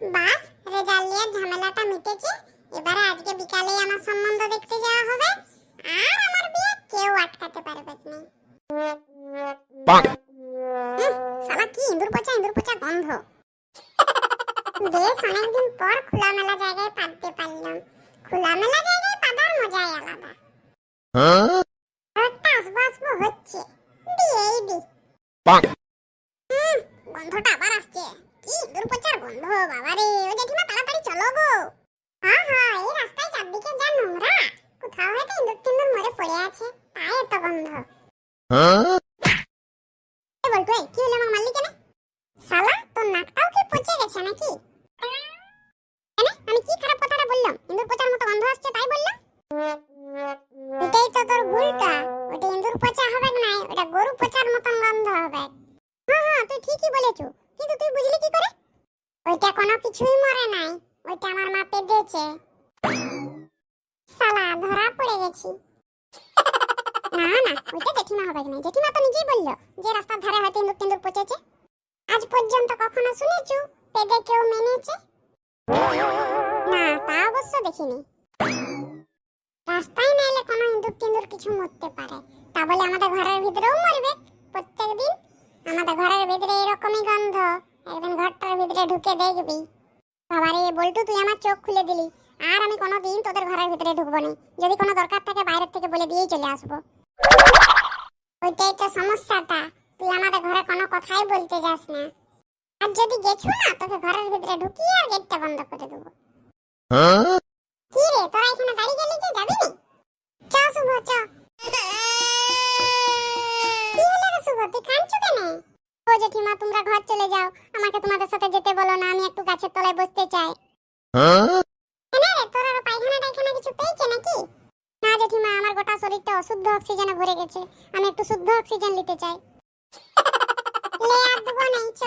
বাস result নিয়ে ঝামেলাটা মিটেছে। এবারে আজকে বিকালে আমার সম্বন্ধ দেখতে যাওয়া হবে। আর আমার বিয়ে কেউ আটকাতে পারবে না। সালা কি ইঁদুর পচা ইঁদুর পচা গন্ধ। বেশ অনেকদিন পর খোলামেলা জায়গায় পাততে পারলাম। খোলামেলা জায়গায় পাতার মজাই আলাদা? একটা আসব আসব হচ্ছে। দি। bonk, গন্ধটা আবার কি ইঁদুর গন্ধ বাবারে ও জেঠিমা তাড়াতাড়ি চলো গো। হ্যাঁ হ্যাঁ এই রাস্তায় চারদিকে যা নোংরা কোথাও হয়তো ইঁদুর টিন্দুর মরে পড়ে আছে তাই এত গন্ধ। huh? বলতো কি হলো আমার মারলি কেন শালা তোর নাকটাও কি পচে গেছে নাকি? আমি কি খারাপ কথাটা বললাম? ইঁদুর পচার মতো গন্ধ আসছে তাই বললাম? এটাই তো তোর ভুলটা। ওটা ইঁদুর পচা হবে না ওটা গরু পচার মতন গন্ধ হবে। হ্যাঁ হ্যাঁ তুই ঠিকই বলেছ কিন্তু তুই বুঝলি ওইটা কোনো কিছুই মরে নাই। ওইটা আমার মা পেদেছে শালা, ধরা পড়ে গেছি। না না, ওইটা জেঠিমা হবে না? জেঠিমা তো নিজেই বলল যে রাস্তার ধারে হয়তো ইঁদুর টিন্দুর পচেছে। আজ পর্যন্ত কখনো শুনেছু পেদে কেউ মেনেছে? না, তা অবশ্য দেখিনি। রাস্তায় না এলে কোনো ইঁদুর টিন্দুর কিছু মরতে পারে। তা বলে আমাদের ঘরের ভিতরেও মরবে। প্রত্যেক ঢুকে দেখবি। বাবারে, বল্টু, তুই আমার চোখ খুলে দিলি। আর আমি কোনোদিন তোদের ঘরের ভিতরে ঢুকবো না। যদি কোনো দরকার থাকে বাইরের থেকে বলে দিয়েই চলে আসব। ওইটাই তো সমস্যাটা। তুই আমাদের ঘরে কোনো কথাই বলতে যাস না। আর যদি গেছো না, তোকে ঘরের ভিতরে ঢুকিয়ে আর গেটটা বন্ধ করে দেবো। কি রে তোরা এখানে দাঁড়িয়ে গেলি যে যাবি নি? চ, শুভ, চ। কি হলো শুভ, তুই কাঁদছো কেন? ও জেঠিমা তোমরা ঘর চলে যাও। আমাকে তোমাদের সাথে যেতে বলো না আমি একটু গাছের তলায় বসতে চাই। huh? কেন রে তোর আর পায়খানা টায়খানা কিছু পেয়েছে নাকি? না জেঠিমা আমার গোটা শরীরটা অশুদ্ধ অক্সিজেনে ভরে গেছে। আমি একটু শুদ্ধ অক্সিজেন নিতে চাই। লে আর দেবো নেই চ।